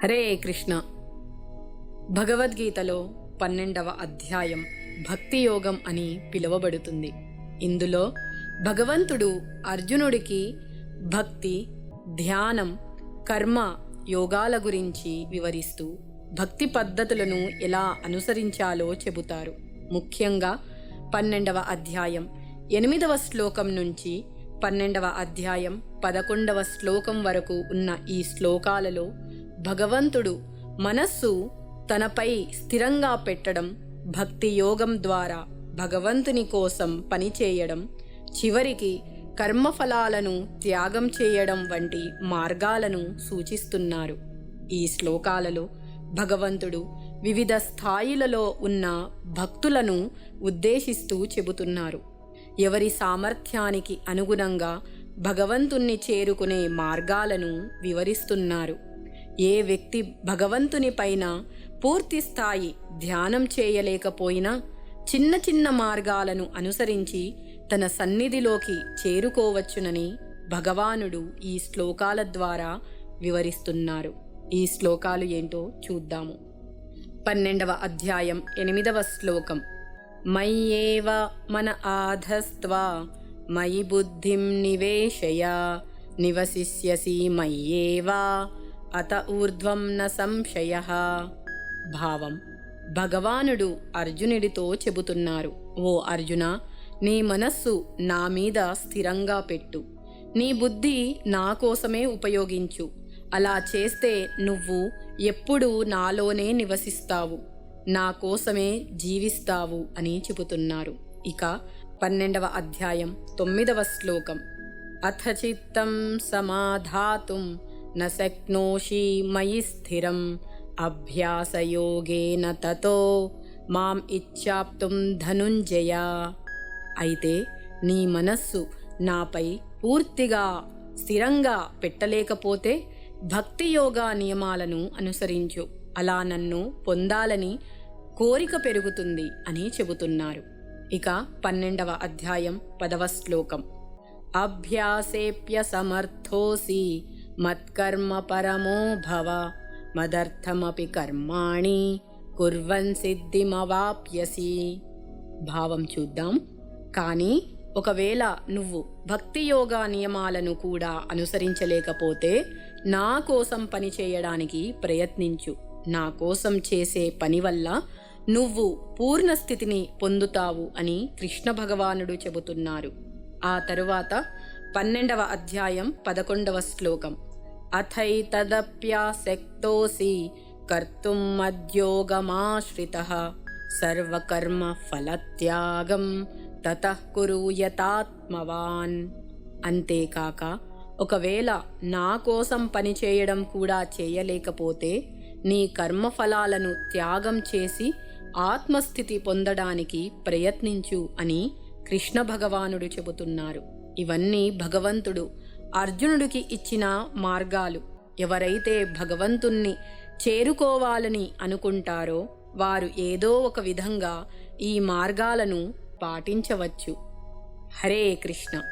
హరే కృష్ణ. భగవద్గీతలో పన్నెండవ అధ్యాయం భక్తి యోగం అని పిలువబడుతుంది. ఇందులో భగవంతుడు అర్జునుడికి భక్తి ధ్యానం కర్మ యోగాల గురించి వివరిస్తూ భక్తి పద్ధతులను ఎలా అనుసరించాలో చెబుతారు. ముఖ్యంగా పన్నెండవ అధ్యాయం ఎనిమిదవ శ్లోకం నుంచి పన్నెండవ అధ్యాయం పదకొండవ శ్లోకం వరకు ఉన్న ఈ శ్లోకాలలో భగవంతుడు మనస్సు తనపై స్థిరంగా పెట్టడం భక్తి యోగం ద్వారా భగవంతుని కోసం పనిచేయడం చివరికి కర్మఫలాలను త్యాగం చేయడం వంటి మార్గాలను సూచిస్తున్నారు. ఈ శ్లోకాలలో భగవంతుడు వివిధ స్థాయిలలో ఉన్న భక్తులను ఉద్దేశిస్తూ చెబుతున్నారు. ఎవరి సామర్థ్యానికి అనుగుణంగా భగవంతుణ్ణి చేరుకునే మార్గాలను వివరిస్తున్నారు. ఏ వ్యక్తి భగవంతునిపైన పూర్తి స్థాయి ధ్యానం చేయలేకపోయినా చిన్న చిన్న మార్గాలను అనుసరించి తన సన్నిధిలోకి చేరుకోవచ్చునని భగవానుడు ఈ శ్లోకాల ద్వారా వివరిస్తున్నారు. ఈ శ్లోకాలు ఏంటో చూద్దాము. పన్నెండవ అధ్యాయం ఎనిమిదవ శ్లోకం. మయ్యేవ మన ఆధస్త్వా మయి బుద్ధిం నివేశయ నివసిష్యసి మయ్యేవా అత ఊర్ధ్వం న సంశయ. భావం. భగవానుడు అర్జునుడితో చెబుతున్నారు ఓ అర్జున నీ మనస్సు నా మీద స్థిరంగా పెట్టు. నీ బుద్ధి నా కోసమే ఉపయోగించు. అలా చేస్తే నువ్వు ఎప్పుడూ నాలోనే నివసిస్తావు. నా కోసమే జీవిస్తావు అని చెబుతున్నారు. ఇక పన్నెండవ అధ్యాయం తొమ్మిదవ శ్లోకం. అథ చిత్తం సమాధాతుం న శక్నోషి మయి స్థిరం అభ్యాసయోగేన తతో మాం ఇచ్చాప్తుం ధనుంజయ అయితే నీ మనస్సు నాపై పూర్తిగా స్థిరంగా పెట్టలేకపోతే భక్తి యోగా నియమాలను అనుసరించు. అలా నన్ను పొందాలని కోరిక పెరుగుతుంది అని చెబుతున్నారు. ఇక పన్నెండవ అధ్యాయం పదవ శ్లోకం. అభ్యాసేప్య సమర్థోసి మత్కర్మ పరమో భవ మదర్థమపి కర్మాణి కుర్వన్ సిద్ధిమవాప్యసి భావం చూద్దాం. కానీ ఒకవేళ నువ్వు భక్తి యోగా నియమాలను కూడా అనుసరించలేకపోతే నా కోసం పని చేయడానికి ప్రయత్నించు. నా కోసం చేసే పని వల్ల నువ్వు పూర్ణ స్థితిని పొందుతావు అని కృష్ణ భగవానుడు చెబుతున్నారు. ఆ తరువాత పన్నెండవ అధ్యాయం పదకొండవ శ్లోకం. అథైతదప్యాసక్తోసి కర్తుం మద్యోగమాశ్రిత సర్వకర్మ ఫలత్యాగం తతకురూయతాత్మవాన్ అంతేకాక ఒకవేళ నా కోసం పనిచేయడం కూడా చేయలేకపోతే నీ కర్మఫలాలను త్యాగం చేసి ఆత్మస్థితి పొందడానికి ప్రయత్నించు అని కృష్ణ భగవానుడు చెబుతున్నారు. ఇవన్నీ భగవంతుడు అర్జునుడికి ఇచ్చిన మార్గాలు ఎవరైతే భగవంతుణ్ణి చేరుకోవాలని అనుకుంటారో వారు ఏదో ఒక విధంగా ఈ మార్గాలను పాటించవచ్చు. హరే కృష్ణ.